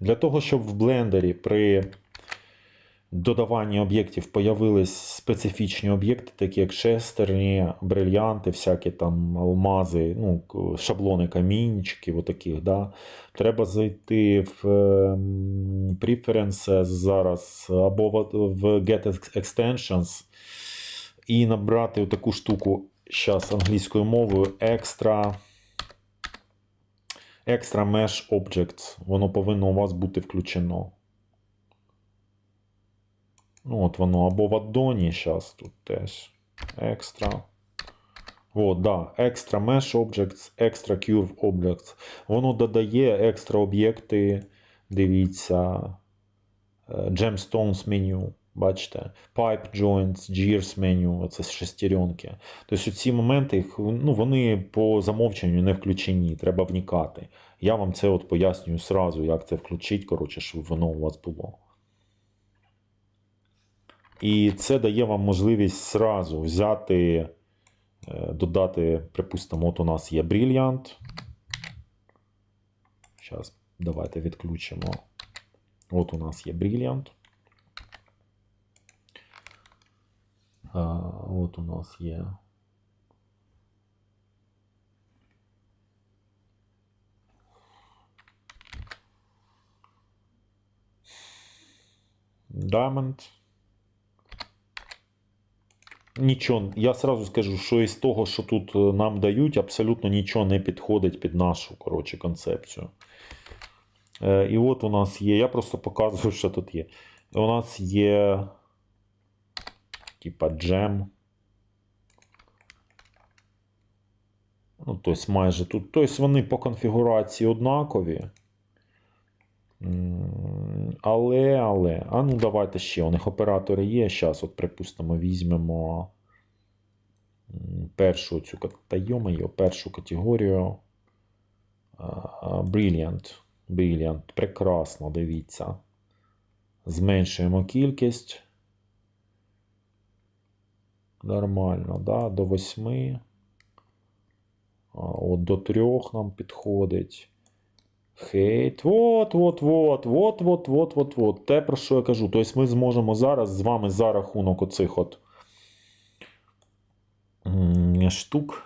Для того, щоб в блендері при додаванні об'єктів появились специфічні об'єкти, такі як шестерні, брильянти, всякі там алмази, ну, шаблони камінчиків, отаких, да. треба зайти в ем, Preferences зараз або в Get Extensions і набрати таку штуку зараз англійською мовою Extra. Extra Mesh Objects. Воно повинно у вас бути включено. Ну, от воно або в аддоні зараз тут теж. Extra. О, да. Extra Mesh Objects, Extra Curve Objects. Воно додає екстра об'єкти. Дивіться. е, Gemstones меню. Бачите? Pipe Joints, Gears меню. Це шестеренки. Тобто ці моменти ну, вони по замовченню не включені. Треба вникати. Я вам це от пояснюю сразу, як це включити, коротше, щоб воно у вас було. І це дає вам можливість сразу взяти, е, додати, припустимо, от у нас є Brilliant. Зараз давайте відключимо. От у нас є Brilliant. От у нас є. Diamond. Нічого, я сразу скажу, що із того, що тут е, нам дають, абсолютно нічого не підходить під нашу коротше, концепцію. Е, і от у нас є, я просто показую, що тут є. У нас є типа джем. Ну, тобто майже тут. Тобто вони по конфігурації однакові. Але, але. А ну давайте ще. У них оператори є. Зараз, от, припустимо, візьмемо першу цю та першу категорію. Brilliant. Brilliant. Прекрасно, дивіться. Зменшуємо кількість. Нормально, да? до 8. От до 3 нам підходить. Хейт. Вот, вот, вот, вот, вот, вот, вот, вот. Те, про що я кажу. Тобто ми зможемо зараз з вами за рахунок оцих от штук.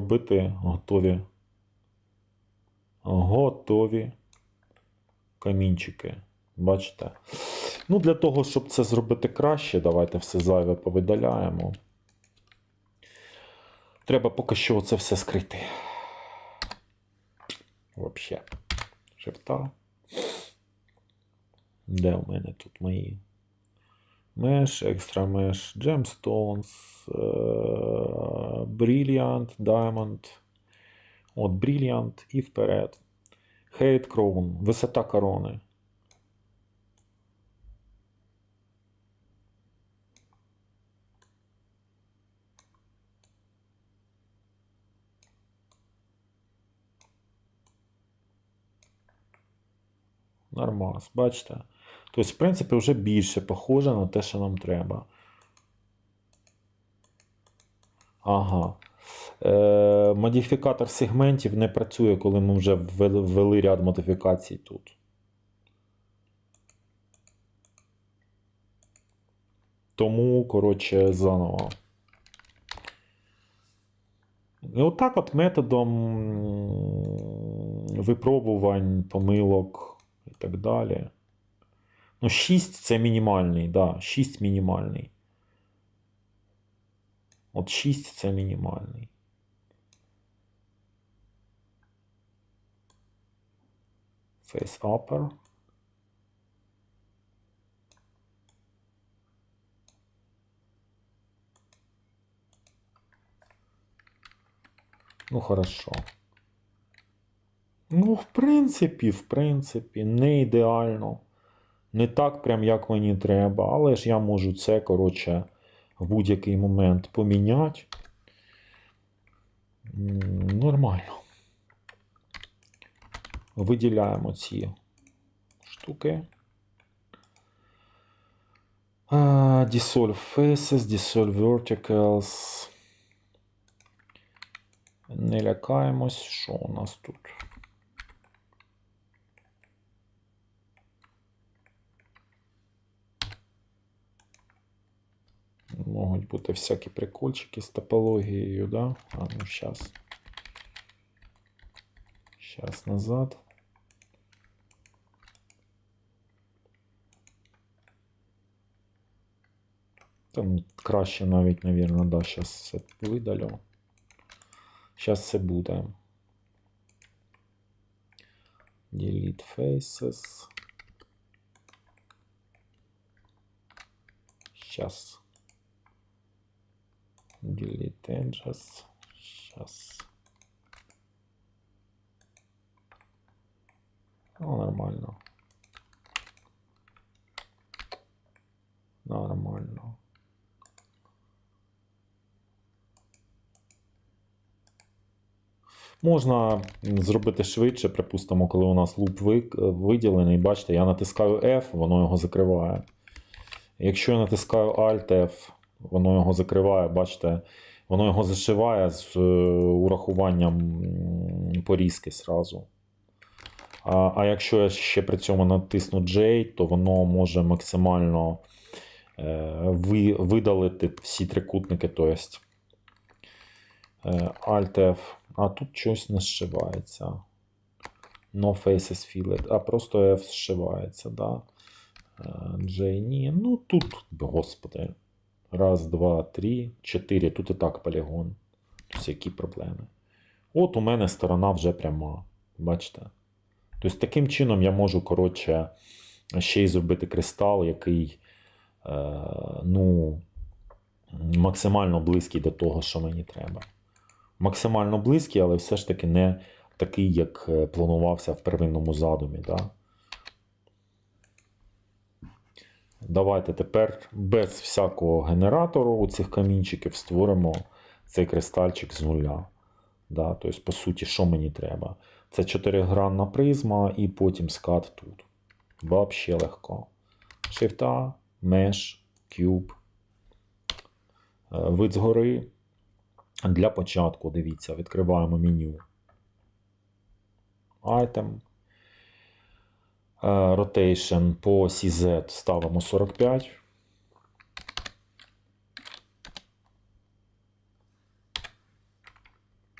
Зробити готові. Готові камінчики. Бачите? Ну, для того, щоб це зробити краще, давайте все зайве повидаляємо. Треба поки що це все скрити. Взагалі. Шифта. Де у мене тут мої? Mesh, Extra Mesh, Gemstones, е, Brilliant, Diamond. От Brilliant і вперед. Хейт Crown, висота корони. Нормас, бачите? Тобто, в принципі, вже більше похоже на те, що нам треба. Ага. Е, модифікатор сегментів не працює, коли ми вже ввели, ряд модифікацій тут. Тому, коротше, заново. І отак от методом випробувань, помилок і так далі. Ну, 6 це мінімальний, да, 6 мінімальний. От 6 це мінімальний. Face upper. Ну, хорошо. Ну, в принципі, в принципі, не ідеально. Не так, прям як мені треба, але ж я можу це, коротше, в будь-який момент поміняти. Нормально. Виділяємо ці штуки. Dissolve faces, dissolve verticals. Не лякаємось. Що у нас тут? Можуть бути всякі прикольчики з топологією, да? А, ну щас. Щас назад. Там краще навіть, навірно, да, щас це видалю. Щас це буде. Delete faces. Щас. Delete. Щас. Ну, нормально. Нормально. Можна зробити швидше, припустимо, коли у нас луп ви- виділений. Бачите, я натискаю F, воно його закриває. Якщо я натискаю Alt F, воно його закриває, бачите, воно його зашиває з е, урахуванням порізки зразу. А, а якщо я ще при цьому натисну J, то воно може максимально е, ви, видалити всі трикутники. То есть, е, Alt F. А тут щось не зшивається. No faces filled. А просто F зшивається, да. Е, J ні. Ну тут, господи. Раз, два, три, чотири. Тут і так полігон. Тобто проблеми. От у мене сторона вже пряма. Бачите? Тобто таким чином я можу, коротше, ще й зробити кристал, який е, ну, максимально близький до того, що мені треба. Максимально близький, але все ж таки не такий, як е, планувався в первинному задумі. Да? Давайте тепер без всякого генератору у цих камінчиків створимо цей кристальчик з нуля. Да? Тобто, по суті, що мені треба? Це 4-гранна призма і потім скат тут. Вообще легко. Shift-A, Mesh, Cube. Е, Вид згори. Для початку, дивіться, відкриваємо меню. Item. Е, Rotation по осі Z ставимо 45.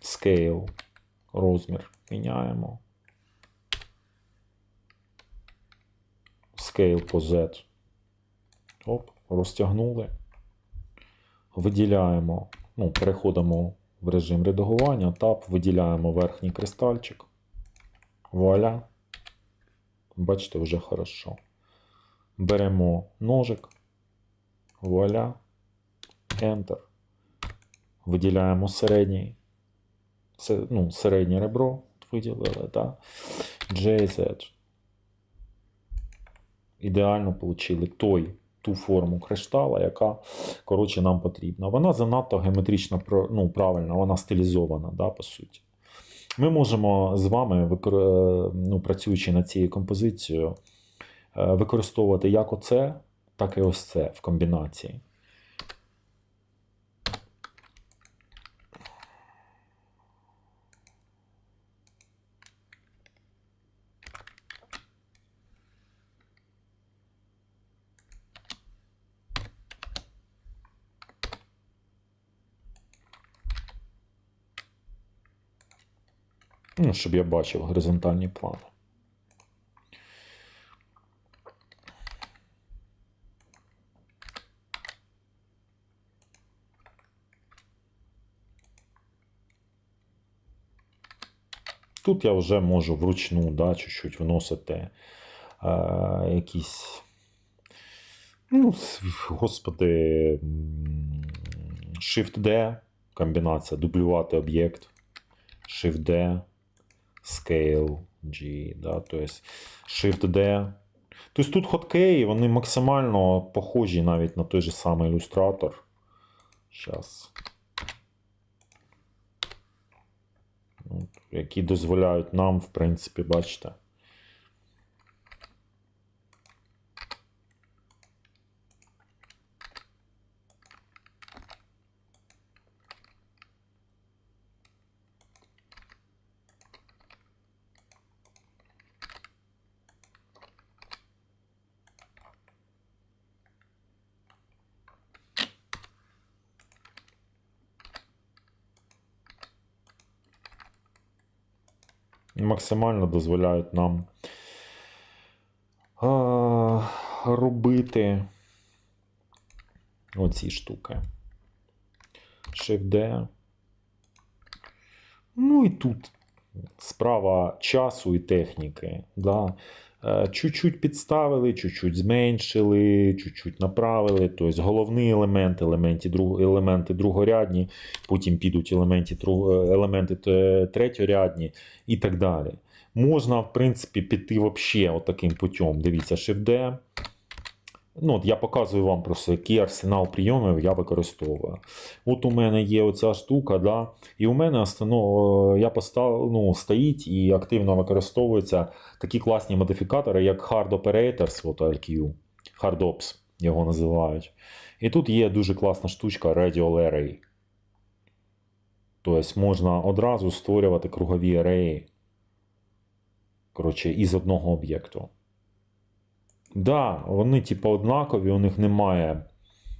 Scale. Розмір міняємо. Scale по Z. Оп, розтягнули. Виділяємо, ну, переходимо в режим редагування, тап, виділяємо верхній кристальчик. Вуаля. Бачите, вже хорошо. Беремо ножик. Вуаля. Enter. Виділяємо середній. Ну, середнє ребро. Виділили, так. JZ. Ідеально отримали той, ту форму криштала, яка коротше, нам потрібна. Вона занадто геометрично ну, правильна, вона стилізована, да, по суті. Ми можемо з вами, ну, працюючи над цією композицією, е, використовувати як оце, так і ось це в комбінації. Ну, щоб я бачив горизонтальні плани. Тут я вже можу вручну да, чуть-чуть вносити е, якісь. Ну, господи, Shift-D, комбінація, дублювати об'єкт. Shift-D, Scale G, да, то есть Shift-D. Тобто тут хоткеї, вони максимально похожі навіть на той же самий ілюстратор. Зараз. Ну, Які дозволяють нам, в принципі, бачите. Максимально дозволяють нам а, робити оці штуки. Shift-D. Ну і тут справа часу і техніки. Да. Е, Чуть-чуть підставили, чуть-чуть зменшили, чуть-чуть направили. Тобто головний елемент, елементи, друг, елементи другорядні, потім підуть елементи, елементи е, третьорядні і так далі. Можна, в принципі, піти взагалі таким путем. Дивіться, Shift-D. Ну, от я показую вам просто, який арсенал прийомів я використовую. От у мене є оця штука, да, і у мене останов... я постав... ну, стоїть і активно використовуються такі класні модифікатори, як Hard Operators, от RQ, Hard Ops його називають. І тут є дуже класна штучка Radial Array. Тобто можна одразу створювати кругові ареї. Коротше, із одного об'єкту. Да, вони типу однакові, у них немає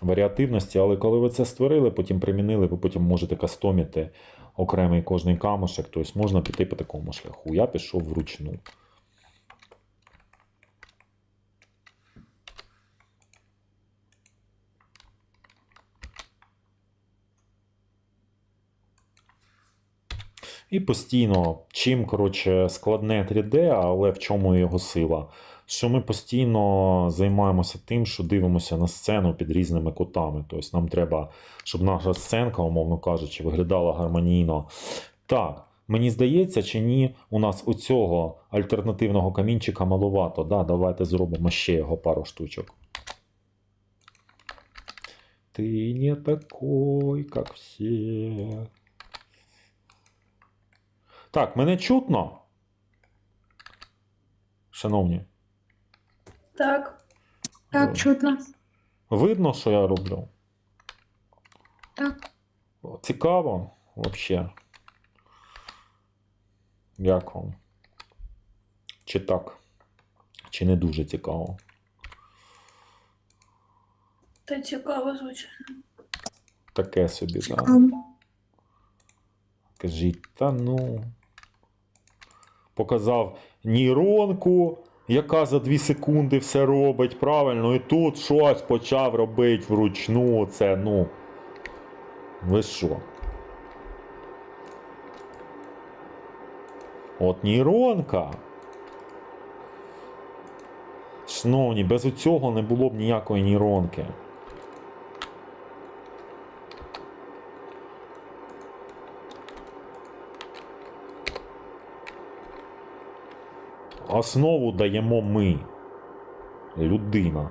варіативності, але коли ви це створили, потім примінили, ви потім можете кастомити окремий кожний камушек. Тобто можна піти по такому шляху. Я пішов вручну. І постійно, чим коротше, складне 3D, але в чому його сила? Що ми постійно займаємося тим, що дивимося на сцену під різними кутами. Тобто нам треба, щоб наша сценка, умовно кажучи, виглядала гармонійно. Так, мені здається, чи ні, у нас у цього альтернативного камінчика маловато. Да, давайте зробимо ще його пару штучок. Ти не такой, як всі. Так, мене чутно? Шановні, Так. Так, чутно. видно, що я роблю? Так. Цікаво взагалі. Як вам? Чи так? Чи не дуже цікаво? Та цікаво, звичайно. Таке собі, так. Ам, Кажіть, та ну. Показав нейронку, яка за 2 секунди все робить правильно, і тут щось почав робити вручну. Це ну. Ви що? От нейронка. Шановні, без цього не було б ніякої нейронки. Основу даємо ми. Людина.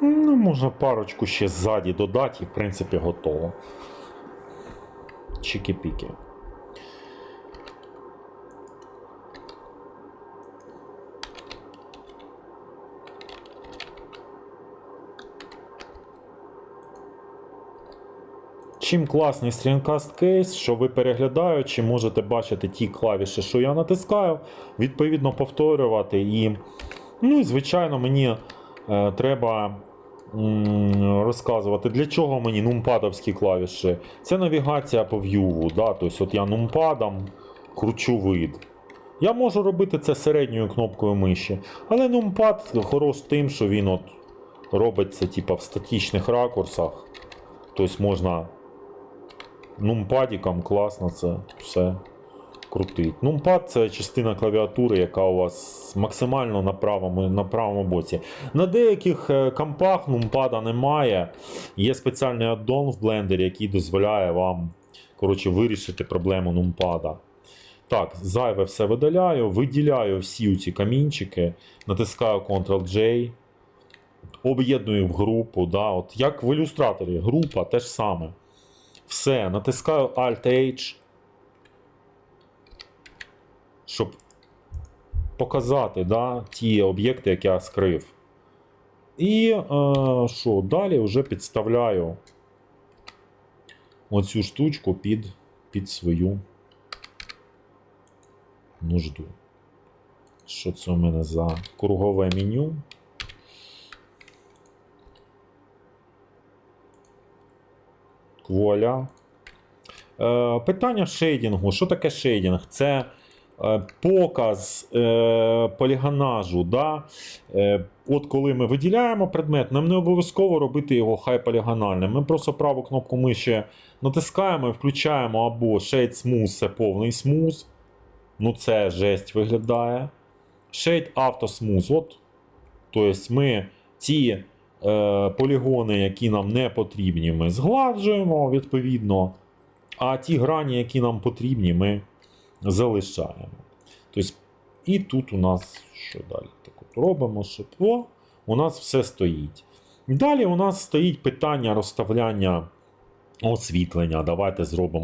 Ну, можна парочку ще ззаді додати, і в принципі готово. Чики-піки. Чим класний Screencast Case, що ви переглядаючи, можете бачити ті клавіші, що я натискаю, відповідно повторювати. І, ну і звичайно, мені е, треба розказувати, для чого мені нумпадовські клавіші. Це навігація по в'юву. Да? Тобто от я нумпадом кручу вид. Я можу робити це середньою кнопкою миші, але нумпад хорош тим, що він от робить це в статичних ракурсах. Тобто можна нумпадіком класно це все крутить. Нумпад це частина клавіатури, яка у вас максимально на правому, на правому боці. На деяких е, компах нумпада немає. Є спеціальний аддон в блендері, який дозволяє вам коротше, вирішити проблему нумпада. Так, зайве все видаляю, виділяю всі ці камінчики, натискаю Ctrl-J, об'єдную в групу. Да, от як в ілюстраторі, група те ж саме. Все, натискаю Alt-H, щоб показати да, ті об'єкти, які я скрив. І е, що, далі вже підставляю оцю штучку під, під свою нужду. Що це у мене за кругове меню? Вуаля. Е, питання шейдингу. Що таке шейдинг? Це показ е, полігонажу. Да? Е, от коли ми виділяємо предмет, нам не обов'язково робити його хай полігональним. Ми просто праву кнопку миші натискаємо і включаємо або Shade Smooth це повний смуз. Ну, це жесть виглядає. Shade Auto Smooth. От. Тобто ми ті е, полігони, які нам не потрібні, ми згладжуємо відповідно. А ті грані, які нам потрібні, ми залишаємо. Тобто, і тут у нас що далі? Так от робимо, щоб о, у нас все стоїть. Далі у нас стоїть питання розставляння освітлення. Давайте зробимо.